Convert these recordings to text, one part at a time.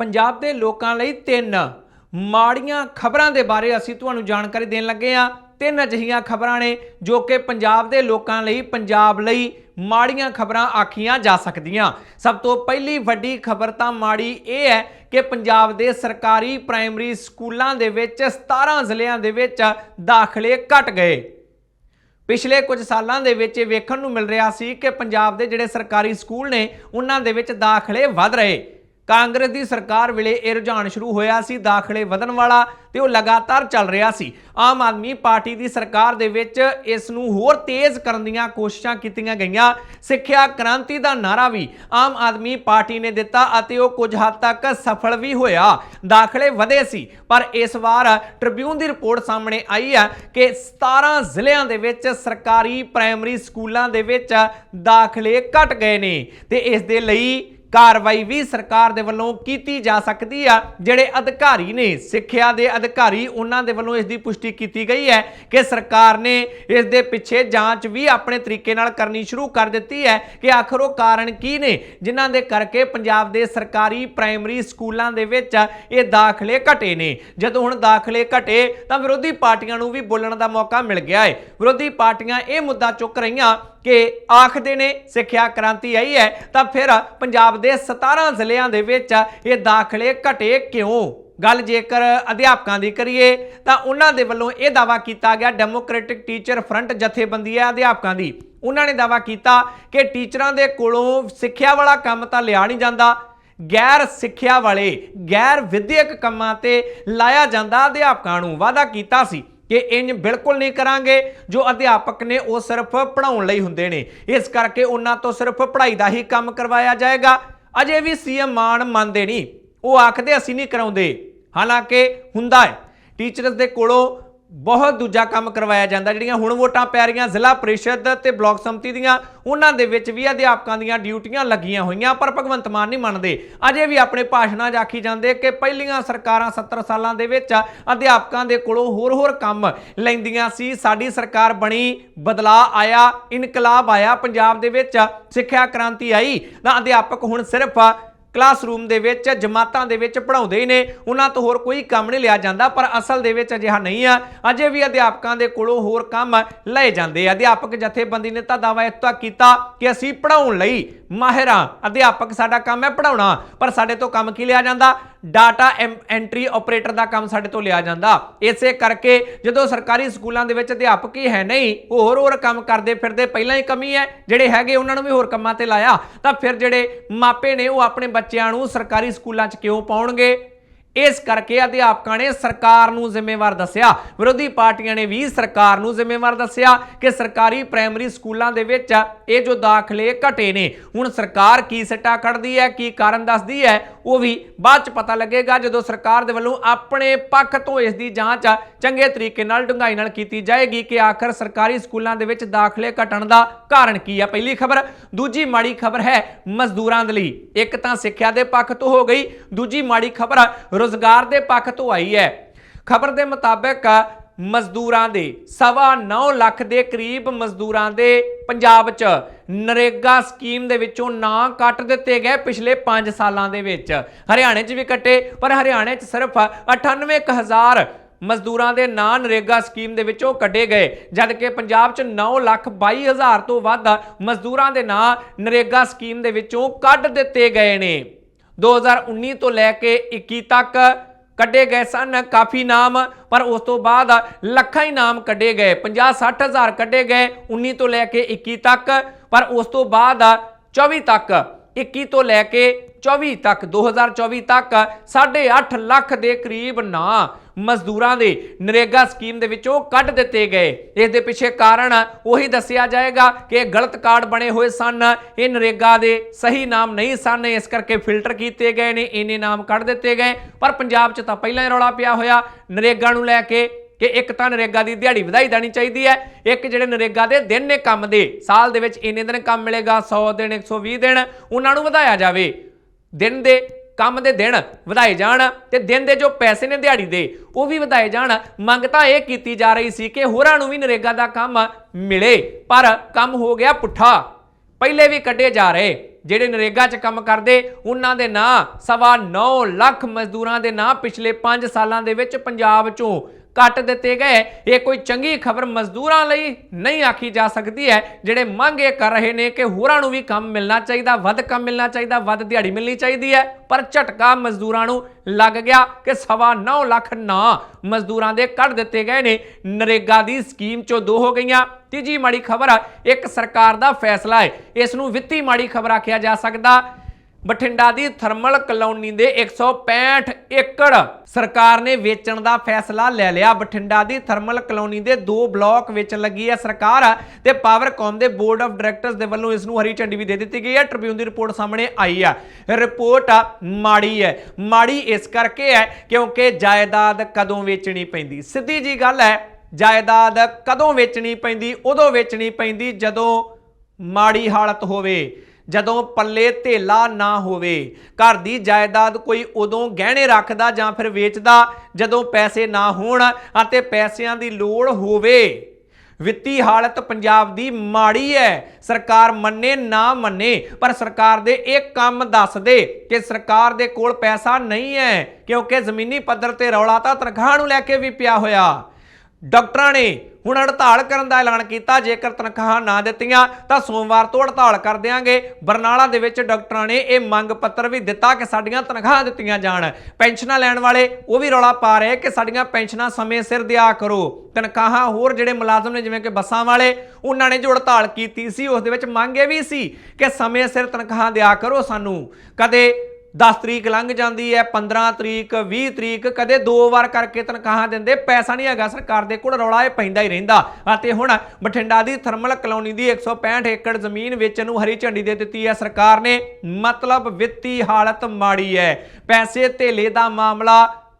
ਪੰਜਾਬ ਦੇ ਲੋਕਾਂ ਲਈ ਤਿੰਨ ਮਾੜੀਆਂ ਖਬਰਾਂ ਦੇ ਬਾਰੇ ਅਸੀਂ ਤੁਹਾਨੂੰ ਜਾਣਕਾਰੀ ਦੇਣ ਲੱਗੇ ਆ ਤਿੰਨ ਅਜਿਹੀਆਂ ਖਬਰਾਂ ਨੇ ਜੋ ਕਿ ਪੰਜਾਬ ਦੇ ਲੋਕਾਂ ਲਈ, ਪੰਜਾਬ ਲਈ ਮਾੜੀਆਂ ਖਬਰਾਂ ਆਖੀਆਂ ਜਾ ਸਕਦੀਆਂ। ਸਭ ਤੋਂ ਪਹਿਲੀ ਵੱਡੀ ਖਬਰ ਤਾਂ ਮਾੜੀ ਇਹ ਹੈ ਕਿ ਪੰਜਾਬ ਦੇ ਸਰਕਾਰੀ ਪ੍ਰਾਇਮਰੀ ਸਕੂਲਾਂ ਦੇ ਵਿੱਚ 17 ਜ਼ਿਲ੍ਹਿਆਂ ਦੇ ਵਿੱਚ ਦਾਖਲੇ ਘਟ ਗਏ। ਪਿਛਲੇ ਕੁਝ ਸਾਲਾਂ ਦੇ ਵਿੱਚ ਇਹ ਵੇਖਣ ਨੂੰ ਮਿਲ ਰਿਹਾ ਸੀ ਕਿ ਪੰਜਾਬ ਦੇ ਜਿਹੜੇ ਸਰਕਾਰੀ ਸਕੂਲ ਨੇ, ਉਹਨਾਂ ਦੇ ਵਿੱਚ ਦਾਖਲੇ ਵੱਧ ਰਹੇ। ਕਾਂਗਰਸ ਦੀ ਸਰਕਾਰ ਵੇਲੇ ਇਹ ਰੁਝਾਨ ਸ਼ੁਰੂ ਹੋਇਆ ਸੀ, ਦਾਖਲੇ ਵਧਣ ਵਾਲਾ ਤੇ ਉਹ ਲਗਾਤਾਰ ਚੱਲ ਰਿਹਾ ਸੀ। ਆਮ ਆਦਮੀ ਪਾਰਟੀ ਦੀ ਸਰਕਾਰ ਦੇ ਵਿੱਚ ਇਸ ਨੂੰ ਹੋਰ ਤੇਜ਼ ਕਰਨ ਦੀਆਂ ਕੋਸ਼ਿਸ਼ਾਂ ਕੀਤੀਆਂ ਗਈਆਂ। ਸਿੱਖਿਆ ਕ੍ਰਾਂਤੀ ਦਾ ਨਾਰਾ ਵੀ ਆਮ ਆਦਮੀ ਪਾਰਟੀ ਨੇ ਦਿੱਤਾ ਅਤੇ ਉਹ ਕੁਝ ਹੱਦ ਤੱਕ ਸਫਲ ਵੀ ਹੋਇਆ। ਦਾਖਲੇ ਵਧੇ ਸੀ, ਪਰ ਇਸ ਵਾਰ ਟ੍ਰਿਬਿਊਨ ਦੀ ਰਿਪੋਰਟ ਸਾਹਮਣੇ ਆਈ ਹੈ ਕਿ 17 ਜ਼ਿਲ੍ਹਿਆਂ ਦੇ ਵਿੱਚ ਸਰਕਾਰੀ ਪ੍ਰਾਇਮਰੀ ਸਕੂਲਾਂ ਦੇ ਵਿੱਚ ਦਾਖਲੇ ਘਟ ਗਏ ਨੇ ਤੇ ਇਸ ਦੇ ਲਈ ਕਾਰਵਾਈ ਵੀ ਸਰਕਾਰ ਦੇ ਵੱਲੋਂ ਕੀਤੀ ਜਾ ਸਕਦੀ ਆ। ਜਿਹੜੇ ਅਧਿਕਾਰੀ ਨੇ, ਸਿੱਖਿਆ ਦੇ ਅਧਿਕਾਰੀ, ਉਹਨਾਂ ਦੇ ਵੱਲੋਂ ਇਸ ਦੀ ਪੁਸ਼ਟੀ ਕੀਤੀ ਗਈ ਹੈ ਕਿ ਸਰਕਾਰ ਨੇ ਇਸ ਦੇ ਪਿੱਛੇ ਜਾਂਚ ਵੀ ਆਪਣੇ ਤਰੀਕੇ ਨਾਲ ਕਰਨੀ ਸ਼ੁਰੂ ਕਰ ਦਿੱਤੀ ਹੈ ਕਿ ਆਖਰ ਉਹ ਕਾਰਨ ਕੀ ਨੇ, ਜਿਨ੍ਹਾਂ ਦੇ ਕਰਕੇ ਪੰਜਾਬ ਦੇ ਸਰਕਾਰੀ ਪ੍ਰਾਇਮਰੀ ਸਕੂਲਾਂ ਦੇ ਵਿੱਚ ਇਹ ਦਾਖਲੇ ਘਟੇ ਨੇ। ਜਦੋਂ ਹੁਣ ਦਾਖਲੇ ਘਟੇ, ਤਾਂ ਵਿਰੋਧੀ ਪਾਰਟੀਆਂ ਨੂੰ ਵੀ ਬੋਲਣ ਦਾ ਮੌਕਾ ਮਿਲ ਗਿਆ ਹੈ। ਵਿਰੋਧੀ ਪਾਰਟੀਆਂ ਇਹ ਮੁੱਦਾ ਚੁੱਕ ਰਹੀਆਂ ਕਿ ਆਖਦੇ ਨੇ ਸਿੱਖਿਆ ਕ੍ਰਾਂਤੀ ਆਈ ਹੈ, ਤਾਂ ਫਿਰ ਪੰਜਾਬ ਦੇ 17 ਜ਼ਿਲ੍ਹਿਆਂ ਦੇ ਵਿੱਚ ਇਹ ਦਾਖਲੇ ਘਟੇ ਕਿਉਂ? ਗੱਲ ਜੇਕਰ ਅਧਿਆਪਕਾਂ ਦੀ ਕਰੀਏ, ਤਾਂ ਉਹਨਾਂ ਦੇ ਵੱਲੋਂ ਇਹ ਦਾਵਾ ਕੀਤਾ ਗਿਆ, ਡੈਮੋਕ੍ਰੈਟਿਕ ਟੀਚਰ ਫਰੰਟ ਜਥੇਬੰਦੀ ਹੈ ਅਧਿਆਪਕਾਂ ਦੀ। ਉਹਨਾਂ ਨੇ ਦਾਵਾ ਕੀਤਾ ਕਿ ਟੀਚਰਾਂ ਦੇ ਕੋਲੋਂ ਸਿੱਖਿਆ ਵਾਲਾ ਕੰਮ ਤਾਂ ਲਿਆ ਨਹੀਂ ਜਾਂਦਾ, ਗੈਰ ਸਿੱਖਿਆ ਵਾਲੇ, ਗੈਰ ਵਿਦਿਅਕ ਕੰਮਾਂ ਤੇ ਲਾਇਆ ਜਾਂਦਾ ਅਧਿਆਪਕਾਂ ਨੂੰ ਵਾਅਦਾ ਕੀਤਾ ਸੀ। ਕਿ ਇੰਜ ਬਿਲਕੁਲ ਨਹੀਂ ਕਰਾਂਗੇ ਜੋ ਅਧਿਆਪਕ ਨੇ ਉਹ ਸਿਰਫ ਪੜ੍ਹਾਉਣ ਲਈ ਹੁੰਦੇ ਨੇ। ਇਸ ਕਰਕੇ ਉਹਨਾਂ ਤੋਂ ਸਿਰਫ ਪੜ੍ਹਾਈ ਦਾ ਹੀ ਕੰਮ ਕਰਵਾਇਆ ਜਾਏਗਾ। ਅਜੇ ਵੀ ਸੀਐਮ ਮਾਨ ਮੰਨਦੇ ਨਹੀਂ। ਉਹ ਆਖਦੇ, ਅਸੀਂ ਨਹੀਂ ਕਰਾਉਂਦੇ। ਹਾਲਾਂਕਿ ਹੁੰਦਾ ਹੈ, ਟੀਚਰਸ ਦੇ ਕੋਲੋਂ ਬਹੁਤ ਦੂਜਾ ਕੰਮ ਕਰਵਾਇਆ ਜਾਂਦਾ, ਜਿਹੜੀਆਂ ਹੁਣ ਵੋਟਾਂ ਪੈ ਰਹੀਆਂ ਜ਼ਿਲ੍ਹਾ ਪ੍ਰੀਸ਼ਦ ਤੇ ਬਲਾਕ ਸੰਮਤੀ ਦੀਆਂ, ਉਹਨਾਂ ਦੇ ਵਿੱਚ ਵੀ ਅਧਿਆਪਕਾਂ ਦੀਆਂ ਡਿਊਟੀਆਂ ਲੱਗੀਆਂ ਹੋਈਆਂ, ਪਰ ਭਗਵੰਤ ਮਾਨ ਨਹੀਂ ਮੰਨਦੇ। ਅਜੇ ਵੀ ਆਪਣੇ ਭਾਸ਼ਣਾਂ 'ਚ ਆਖੀ ਜਾਂਦੇ ਕਿ ਪਹਿਲੀਆਂ ਸਰਕਾਰਾਂ 70 ਸਾਲਾਂ ਦੇ ਵਿੱਚ ਅਧਿਆਪਕਾਂ ਦੇ ਕੋਲੋਂ ਹੋਰ-ਹੋਰ ਕੰਮ ਲੈਂਦੀਆਂ ਸੀ। ਸਾਡੀ ਸਰਕਾਰ ਬਣੀ, ਬਦਲਾਅ ਆਇਆ, ਇਨਕਲਾਬ ਆਇਆ, ਪੰਜਾਬ ਦੇ ਵਿੱਚ ਸਿੱਖਿਆ ਕ੍ਰਾਂਤੀ ਆਈ। ਤਾਂ ਅਧਿਆਪਕ ਹੁਣ ਸਿਰਫ ਕਲਾਸਰੂਮ ਦੇ ਵਿੱਚ, ਜਮਾਤਾਂ ਦੇ ਵਿੱਚ ਪੜਾਉਂਦੇ ਹੀ ਨੇ। ਉਹਨਾਂ ਤੋਂ ਹੋਰ ਕੋਈ ਕੰਮ ਨਹੀਂ ਲਿਆ ਜਾਂਦਾ, ਪਰ ਅਸਲ ਦੇ ਵਿੱਚ ਅਜਿਹਾ ਨਹੀਂ ਆ। ਅਜੇ ਵੀ ਅਧਿਆਪਕਾਂ ਦੇ ਕੋਲੋਂ ਹੋਰ ਕੰਮ ਲਏ ਜਾਂਦੇ ਆ। ਅਧਿਆਪਕ ਜਥੇਬੰਦੀ ਨੇ ਤਾਂ ਦਾਅਵਾ ਇਸ ਤੱਕ ਕੀਤਾ ਕਿ ਅਸੀਂ ਪੜਾਉਣ ਲਈ ਮਾਹਿਰ ਹਾਂ ਅਧਿਆਪਕ ਸਾਡਾ ਕੰਮ ਹੈ ਪੜਾਉਣਾ ਪਰ ਸਾਡੇ ਤੋਂ ਕੰਮ ਕੀ ਲਿਆ ਜਾਂਦਾ? ਡਾਟਾ ਐਂਟਰੀ ਆਪਰੇਟਰ ਦਾ ਕੰਮ ਸਾਡੇ ਤੋਂ ਲਿਆ ਜਾਂਦਾ। ਇਸੇ ਕਰਕੇ ਜਦੋਂ ਸਰਕਾਰੀ ਸਕੂਲਾਂ ਦੇ ਵਿੱਚ ਅਧਿਆਪਕ ਹੀ ਹੈ ਨਹੀਂ, ਉਹ ਹੋਰ ਹੋਰ ਕੰਮ ਕਰਦੇ ਫਿਰਦੇ, ਪਹਿਲਾਂ ਹੀ ਕਮੀ ਹੈ, ਜਿਹੜੇ ਹੈਗੇ ਉਹਨਾਂ ਨੂੰ ਵੀ ਹੋਰ ਕੰਮਾਂ ਤੇ ਲਾਇਆ। ਤਾਂ ਫਿਰ ਜਿਹੜੇ ਮਾਪੇ ਨੇ, ਉਹ ਆਪਣੇ ਬੱਚਿਆਂ ਨੂੰ ਸਰਕਾਰੀ ਸਕੂਲਾਂ 'ਚ ਕਿਉਂ ਪਾਉਣਗੇ? ਇਸ ਕਰਕੇ ਅਧਿਆਪਕਾਂ ਨੇ ਸਰਕਾਰ ਨੂੰ ਜ਼ਿੰਮੇਵਾਰ ਦੱਸਿਆ। ਵਿਰੋਧੀ ਪਾਰਟੀਆਂ ਨੇ ਵੀ ਸਰਕਾਰ ਨੂੰ ਜ਼ਿੰਮੇਵਾਰ ਦੱਸਿਆ ਕਿ ਸਰਕਾਰੀ ਪ੍ਰਾਇਮਰੀ ਸਕੂਲਾਂ ਦੇ ਵਿੱਚ ਇਹ ਜੋ ਦਾਖਲੇ ਘਟੇ ਨੇ। ਹੁਣ ਸਰਕਾਰ ਕੀ ਸੱਟਾ ਕੱਢਦੀ ਹੈ, ਕੀ ਕਾਰਨ ਦੱਸਦੀ ਹੈ, ਉਹ ਵੀ ਬਾਅਦ ਚ ਪਤਾ ਲੱਗੇਗਾ ਜਦੋਂ ਸਰਕਾਰ ਦੇ ਵੱਲੋਂ ਆਪਣੇ ਪੱਖ ਤੋਂ ਇਸ ਦੀ ਜਾਂਚ ਚੰਗੇ ਤਰੀਕੇ ਨਾਲ ਡੂੰਘਾਈ ਨਾਲ ਕੀਤੀ ਜਾਏਗੀ ਕਿ ਆਖਰ ਸਰਕਾਰੀ ਸਕੂਲਾਂ ਦੇ ਵਿੱਚ ਦਾਖਲੇ ਘਟਣ ਦਾ ਕਾਰਨ ਕੀ ਹੈ। ਪਹਿਲੀ ਖਬਰ, ਦੂਜੀ ਮਾੜੀ ਖਬਰ ਹੈ ਮਜ਼ਦੂਰਾਂ ਦੇ ਲਈ। ਇੱਕ ਤਾਂ ਸਿੱਖਿਆ ਦੇ ਪੱਖ ਤੋਂ ਹੋ ਗਈ, ਦੂਜੀ ਮਾੜੀ ਖਬਰ ਰੋਜ਼ਗਾਰ ਦੇ ਪੱਖ ਤੋਂ ਆਈ ਹੈ। ਖਬਰ ਦੇ ਮੁਤਾਬਕ ਮਜ਼ਦੂਰਾਂ ਦੇ ਸਵਾ 9 ਲੱਖ ਦੇ ਕਰੀਬ ਮਜ਼ਦੂਰਾਂ ਦੇ ਪੰਜਾਬ 'ਚ ਨਰੇਗਾ ਸਕੀਮ ਦੇ ਵਿੱਚੋਂ ਨਾਂ ਕੱਟ ਦਿੱਤੇ ਗਏ ਪਿਛਲੇ 5 ਸਾਲਾਂ ਦੇ ਵਿੱਚ। ਹਰਿਆਣੇ 'ਚ ਵੀ ਕੱਟੇ, ਪਰ ਹਰਿਆਣੇ 'ਚ ਸਿਰਫ 98000 ਮਜ਼ਦੂਰਾਂ ਦੇ ਨਾਂ ਨਰੇਗਾ ਸਕੀਮ ਦੇ ਵਿੱਚੋਂ ਕੱਢੇ ਗਏ ਜਦ ਕਿ ਪੰਜਾਬ 'ਚ 9 ਲੱਖ 22 ਹਜ਼ਾਰ ਤੋਂ ਵੱਧ ਮਜ਼ਦੂਰਾਂ ਦੇ ਨਾਂ ਨਰੇਗਾ ਸਕੀਮ ਦੇ ਵਿੱਚੋਂ ਕੱਢ ਦਿੱਤੇ ਗਏ ਨੇ। 2019 ਤੋਂ ਲੈ ਕੇ 21 ਤੱਕ ਕੱਢੇ ਗਏ ਸਨ। ਕਾਫੀ ਨਾਮ, ਪਰ ਉਸ ਤੋਂ ਬਾਅਦ ਲੱਖਾਂ ਹੀ ਨਾਮ ਕੱਢੇ ਗਏ। 50 60 ਹਜ਼ਾਰ ਕੱਢੇ ਗਏ 19 ਤੋਂ ਲੈ ਕੇ 21 ਤੱਕ, ਪਰ ਉਸ ਤੋਂ ਬਾਅਦ 24 ਤੱਕ 21 ਤੋਂ ਲੈ ਕੇ 24 ਤੱਕ 2024 ਤੱਕ 8.5 ਲੱਖ ਦੇ ਕਰੀਬ ਨਾਂ ਮਜ਼ਦੂਰਾਂ ਦੇ ਨਰੇਗਾ ਸਕੀਮ ਦੇ ਵਿੱਚੋਂ ਕੱਢ ਦਿੱਤੇ ਗਏ। ਇਸ ਦੇ ਪਿੱਛੇ ਕਾਰਨ ਉਹੀ ਦੱਸਿਆ ਜਾਏਗਾ ਕਿ ਇਹ ਗਲਤ ਕਾਰਡ ਬਣੇ ਹੋਏ ਸਨ। ਇਹ ਨਰੇਗਾ ਦੇ ਸਹੀ ਨਾਮ ਨਹੀਂ ਸਨ। ਇਸ ਕਰਕੇ ਫਿਲਟਰ ਕੀਤੇ ਗਏ ਨੇ, ਇੰਨੇ ਨਾਮ ਕੱਢ ਦਿੱਤੇ ਗਏ। ਪਰ ਪੰਜਾਬ 'ਚ ਤਾਂ ਪਹਿਲਾਂ ਹੀ ਰੌਲਾ ਪਿਆ ਹੋਇਆ। ਨਰੇਗਾ ਨੂੰ ਲੈ ਕੇ ਕਿ ਇੱਕ ਤਾਂ ਨਰੇਗਾ ਦੀ ਦਿਹਾੜੀ ਵਧਾਈ ਦੇਣੀ ਚਾਹੀਦੀ ਹੈ। ਇੱਕ ਜਿਹੜੇ ਨਰੇਗਾ ਦੇ ਦਿਨ ਨੇ ਕੰਮ ਦੇ, ਸਾਲ ਦੇ ਵਿੱਚ ਇੰਨੇ ਦਿਨ ਕੰਮ ਮਿਲੇਗਾ 100 ਦਿਨ 120 ਦਿਨ, ਉਹਨਾਂ ਨੂੰ ਵਧਾਇਆ ਜਾਵੇ। ਦਿਨ ਦੇ ਕੰਮ ਦੇ ਦਿਨ ਵਧਾਏ ਜਾਣ ਤੇ ਦਿਨ ਦੇ ਜੋ ਪੈਸੇ ਨੇ ਦਿਹਾੜੀ ਦੇ, ਉਹ ਵੀ ਵਧਾਏ ਜਾਣ। ਮੰਗ ਤਾਂ ਇਹ ਕੀਤੀ ਜਾ ਰਹੀ ਸੀ ਕਿ ਹੋਰਾਂ ਨੂੰ ਵੀ ਨਰੇਗਾ ਦਾ ਕੰਮ ਮਿਲੇ, ਪਰ ਕੰਮ ਹੋ ਗਿਆ ਪੁੱਠਾ। ਪਹਿਲੇ ਵੀ ਕੱਢੇ ਜਾ ਰਹੇ। ਜਿਹੜੇ ਨਰੇਗਾ 'ਚ ਕੰਮ ਕਰਦੇ, ਉਹਨਾਂ ਦੇ ਨਾਂ ਸਵਾ 9 ਲੱਖ ਮਜ਼ਦੂਰਾਂ ਦੇ ਨਾਂ ਪਿਛਲੇ 5 ਸਾਲਾਂ ਦੇ ਵਿੱਚ ਪੰਜਾਬ 'ਚੋਂ ਕੱਟ ਦਿੱਤੇ ਗਏ। ਇਹ ਕੋਈ ਚੰਗੀ ਖਬਰ ਮਜ਼ਦੂਰਾਂ ਲਈ ਨਹੀਂ ਆਖੀ ਜਾ ਸਕਦੀ ਹੈ। ਜਿਹੜੇ ਮੰਗ ਇਹ ਕਰ ਰਹੇ ਨੇ ਕਿ ਹੋਰਾਂ ਨੂੰ ਵੀ ਕੰਮ ਮਿਲਣਾ ਚਾਹੀਦਾ, ਵੱਧ ਕੰਮ ਮਿਲਣਾ ਚਾਹੀਦਾ, ਵੱਧ ਦਿਹਾੜੀ ਮਿਲਣੀ ਚਾਹੀਦੀ ਹੈ। ਪਰ ਝਟਕਾ ਮਜ਼ਦੂਰਾਂ ਨੂੰ ਲੱਗ ਗਿਆ ਕਿ ਸਵਾ 9 ਲੱਖ ਨਾ ਮਜ਼ਦੂਰਾਂ ਦੇ ਕੱਢ ਦਿੱਤੇ ਗਏ ਨੇ। ਨਰੇਗਾ ਦੀ ਸਕੀਮ ਚੋਂ ਦੋ ਹੋ ਗਈਆਂ। ਤੀਜੀ ਮਾੜੀ ਖਬਰ, ਇੱਕ ਸਰਕਾਰ ਦਾ ਫੈਸਲਾ ਹੈ। ਇਸ ਨੂੰ ਵਿੱਤੀ ਮਾੜੀ ਖਬਰ ਆਖਿਆ ਜਾ ਸਕਦਾ। ਬਠਿੰਡਾ ਦੀ ਥਰਮਲ ਕਲੋਨੀ ਦੇ 165 ਏਕੜ ਸਰਕਾਰ ਨੇ ਵੇਚਣ ਦਾ ਫੈਸਲਾ ਲੈ ਲਿਆ। ਬਠਿੰਡਾ ਦੀ ਥਰਮਲ ਕਲੋਨੀ ਦੇ ਦੋ ਬਲਾਕ ਵੇਚਣ ਲੱਗੀ ਹੈ ਸਰਕਾਰ ਤੇ ਪਾਵਰਕੌਮ ਦੇ ਬੋਰਡ ਆਫ ਡਾਇਰੈਕਟਰਸ ਦੇ ਵੱਲੋਂ ਇਸ ਨੂੰ ਹਰੀ ਝੰਡੀ ਵੀ ਦੇ ਦਿੱਤੀ ਗਈ ਹੈ। ਟ੍ਰਿਬਿਊਨ ਦੀ ਰਿਪੋਰਟ ਸਾਹਮਣੇ ਆਈ ਆ ਰਿਪੋਰਟ ਮਾੜੀ ਹੈ। ਮਾੜੀ ਇਸ ਕਰਕੇ ਹੈ ਕਿਉਂਕਿ ਜਾਇਦਾਦ ਕਦੋਂ ਵੇਚਣੀ ਪੈਂਦੀ? ਸਿੱਧੀ ਜੀ ਗੱਲ ਹੈ, ਜਾਇਦਾਦ ਕਦੋਂ ਵੇਚਣੀ ਪੈਂਦੀ, ਉਦੋਂ ਵੇਚਣੀ ਪੈਂਦੀ ਜਦੋਂ ਮਾੜੀ ਹਾਲਤ ਹੋਵੇ। ਜਦੋਂ ਪੱਲੇ ਧੇਲਾ ਨਾ ਹੋਵੇ, ਘਰ ਦੀ ਜਾਇਦਾਦ ਕੋਈ ਉਦੋਂ ਗਹਿਣੇ ਰੱਖਦਾ ਜਾਂ ਫਿਰ ਵੇਚਦਾ ਜਦੋਂ ਪੈਸੇ ਨਾ ਹੋਣ ਅਤੇ ਪੈਸਿਆਂ ਦੀ ਲੋੜ ਹੋਵੇ। ਵਿੱਤੀ ਹਾਲਤ ਪੰਜਾਬ ਦੀ ਮਾੜੀ ਹੈ ਸਰਕਾਰ ਮੰਨੇ ਨਾ ਮੰਨੇ, ਪਰ ਸਰਕਾਰ ਦੇ ਇਹ ਕੰਮ ਦੱਸ ਦੇ ਕਿ ਸਰਕਾਰ ਦੇ ਕੋਲ ਪੈਸਾ ਨਹੀਂ ਹੈ ਕਿਉਂਕਿ ਜ਼ਮੀਨੀ ਪੱਧਰ ਤੇ ਰੌਲਾ ਤਾਂ ਤਨਖਾਹ ਨੂੰ ਲੈ ਕੇ ਵੀ ਪਿਆ ਹੋਇਆ। ਡਾਕਟਰਾਂ ਨੇ ਹੁਣ ਹੜਤਾਲ ਕਰਨ ਦਾ ਐਲਾਨ ਕੀਤਾ, ਜੇਕਰ ਤਨਖਾਹਾਂ ਨਾ ਦਿੱਤੀਆਂ, ਤਾਂ ਸੋਮਵਾਰ ਤੋਂ ਹੜਤਾਲ ਕਰ ਦਿਆਂਗੇ। ਬਰਨਾਲਾ ਦੇ ਵਿੱਚ ਡਾਕਟਰਾਂ ਨੇ ਇਹ ਮੰਗ ਪੱਤਰ ਵੀ ਦਿੱਤਾ ਕਿ ਸਾਡੀਆਂ ਤਨਖਾਹਾਂ ਦਿੱਤੀਆਂ ਜਾਣ। ਪੈਨਸ਼ਨਾਂ ਲੈਣ ਵਾਲੇ ਉਹ ਵੀ ਰੌਲਾ ਪਾ ਰਹੇ ਕਿ ਸਾਡੀਆਂ ਪੈਨਸ਼ਨਾਂ ਸਮੇਂ ਸਿਰ ਦਿਆ ਕਰੋ। ਤਨਖਾਹਾਂ ਹੋਰ ਜਿਹੜੇ ਮੁਲਾਜ਼ਮ ਨੇ, ਜਿਵੇਂ ਕਿ ਬੱਸਾਂ ਵਾਲੇ, ਉਹਨਾਂ ਨੇ ਜੋ ਹੜਤਾਲ ਕੀਤੀ ਸੀ, ਉਸ ਦੇ ਵਿੱਚ ਮੰਗ ਇਹ ਵੀ ਸੀ ਕਿ ਸਮੇਂ ਸਿਰ ਤਨਖਾਹਾਂ ਦਿਆ ਕਰੋ ਸਾਨੂੰ। ਕਦੇ 10 ਤਰੀਕ ਲੰਘ ਜਾਂਦੀ ਹੈ 15 ਤਰੀਕ 20 ਤਰੀਕ, ਕਦੇ ਦੋ ਵਾਰ ਕਰਕੇ ਤਨਖਾਹਾਂ ਦਿੰਦੇ, ਪੈਸਾ ਨਹੀਂ ਹੈਗਾ, ਸਰਕਾਰ ਦੇ ਕੋਲ ਰੌਲਾ ਇਹ ਪੈਂਦਾ ਹੀ ਰਹਿੰਦਾ। ਅਤੇ ਹੁਣ ਬਠਿੰਡਾ ਦੀ ਥਰਮਲ ਕਲੋਨੀ ਦੀ 165 ਏਕੜ ਜ਼ਮੀਨ ਵੇਚਣ ਨੂੰ ਹਰੀ ਝੰਡੀ ਦੇ ਦਿੱਤੀ ਹੈ। ਸਰਕਾਰ ਨੇ ਮਤਲਬ ਵਿੱਤੀ ਹਾਲਤ ਮਾੜੀ ਹੈ। ਪੈਸੇ ਧੇਲੇ ਦਾ ਮਾਮਲਾ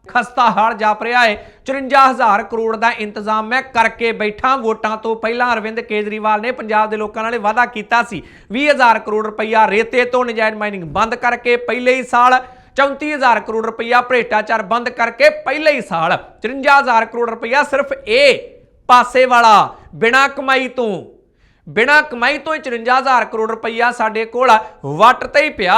ਖਸਤਾ ਹਾਲ ਜਾਪ ਰਿਹਾ ਹੈ। 54000 ਕਰੋੜ ਦਾ ਇੰਤਜ਼ਾਮ ਮੈਂ ਕਰਕੇ ਬੈਠਾ। ਵੋਟਾਂ ਤੋਂ ਪਹਿਲਾਂ ਅਰਵਿੰਦ ਕੇਜਰੀਵਾਲ ਨੇ ਪੰਜਾਬ ਦੇ ਲੋਕਾਂ ਨਾਲ ਵਾਅਦਾ ਕੀਤਾ ਸੀ। 20000 ਕਰੋੜ ਰੁਪਈਆ ਰੇਤੇ ਤੋਂ ਨਜਾਇਜ਼ ਮਾਈਨਿੰਗ ਬੰਦ ਕਰਕੇ ਪਹਿਲੇ ਹੀ ਸਾਲ 34000 ਕਰੋੜ ਰੁਪਈਆ ਭ੍ਰਿਸ਼ਟਾਚਾਰ ਬੰਦ ਕਰਕੇ ਪਹਿਲੇ ਹੀ ਸਾਲ। 54000 ਕਰੋੜ ਰੁਪਈਆ ਸਿਰਫ ਇਹ ਪਾਸੇ ਵਾਲਾ, ਬਿਨਾਂ ਕਮਾਈ ਤੋਂ। ਬਿਨਾਂ ਕਮਾਈ ਤੋਂ ਹੀ 54000 ਕਰੋੜ ਰੁਪਈਆ ਸਾਡੇ ਕੋਲ ਵੱਟ ਤੇ ਹੀ ਪਿਆ।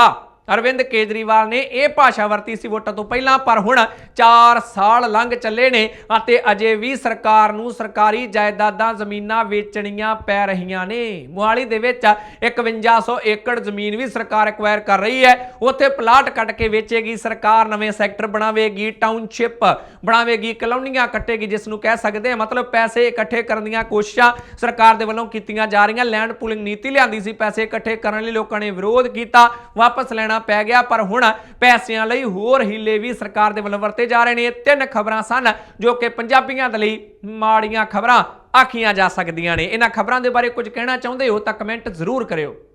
ਅਰਵਿੰਦ ਕੇਜਰੀਵਾਲ ਨੇ ਇਹ ਭਾਸ਼ਾ ਵਰਤੀ ਸੀ ਵੋਟਾਂ ਤੋਂ ਪਹਿਲਾਂ, ਪਰ ਹੁਣ 4 ਸਾਲ ਲੰਘ ਚੱਲੇ ਨੇ ਅਤੇ ਅਜੇ ਵੀ ਸਰਕਾਰ ਨੂੰ ਸਰਕਾਰੀ ਜਾਇਦਾਦਾਂ ਜ਼ਮੀਨਾਂ ਵੇਚਣੀਆਂ ਪੈ ਰਹੀਆਂ ਨੇ। ਮੁਹਾਲੀ ਦੇ ਵਿੱਚ 5100 ਏਕੜ ਜ਼ਮੀਨ ਵੀ ਸਰਕਾਰ ਐਕਵਾਇਰ ਕਰ ਰਹੀ ਹੈ। ਉੱਥੇ ਪਲਾਟ ਕੱਟ ਕੇ ਵੇਚੇਗੀ ਸਰਕਾਰ, ਨਵੇਂ ਸੈਕਟਰ ਬਣਾਵੇਗੀ, ਟਾਊਨਸ਼ਿਪ ਬਣਾਵੇਗੀ, ਕਲੋਨੀਆਂ ਕੱਟੇਗੀ, ਜਿਸ ਨੂੰ ਕਹਿ ਸਕਦੇ ਹਾਂ। ਮਤਲਬ ਪੈਸੇ ਇਕੱਠੇ ਕਰਨ ਦੀਆਂ ਕੋਸ਼ਿਸ਼ਾਂ ਸਰਕਾਰ ਦੇ ਵੱਲੋਂ ਕੀਤੀਆਂ ਜਾ ਰਹੀਆਂ। ਲੈਂਡ ਪੂਲਿੰਗ ਨੀਤੀ ਲਿਆਂਦੀ ਸੀ, ਪੈਸੇ ਇਕੱਠੇ ਕਰਨ ਲਈ ਲੋਕਾਂ ਨੇ ਵਿਰੋਧ ਕੀਤਾ, ਵਾਪਸ ਲੈਣਾ ਪੈ ਗਿਆ, ਪਰ ਹੁਣ ਪੈਸਿਆਂ ਲਈ ਹੋਰ ਹੀਲੇ ਵੀ ਸਰਕਾਰ ਦੇ ਵੱਲੋਂ ਵਰਤੇ ਜਾ ਰਹੇ ਨੇ। ਇਹ ਤਿੰਨ ਖਬਰਾਂ ਸਨ ਜੋ ਕਿ ਪੰਜਾਬੀਆਂ ਦੇ ਲਈ ਮਾੜੀਆਂ ਖਬਰਾਂ ਆਖੀਆਂ ਜਾ ਸਕਦੀਆਂ ਨੇ। ਇਹਨਾਂ ਖਬਰਾਂ ਦੇ ਬਾਰੇ ਕੁਝ ਕਹਿਣਾ ਚਾਹੁੰਦੇ ਹੋ ਤਾਂ ਕਮੈਂਟ ਜ਼ਰੂਰ ਕਰਿਓ।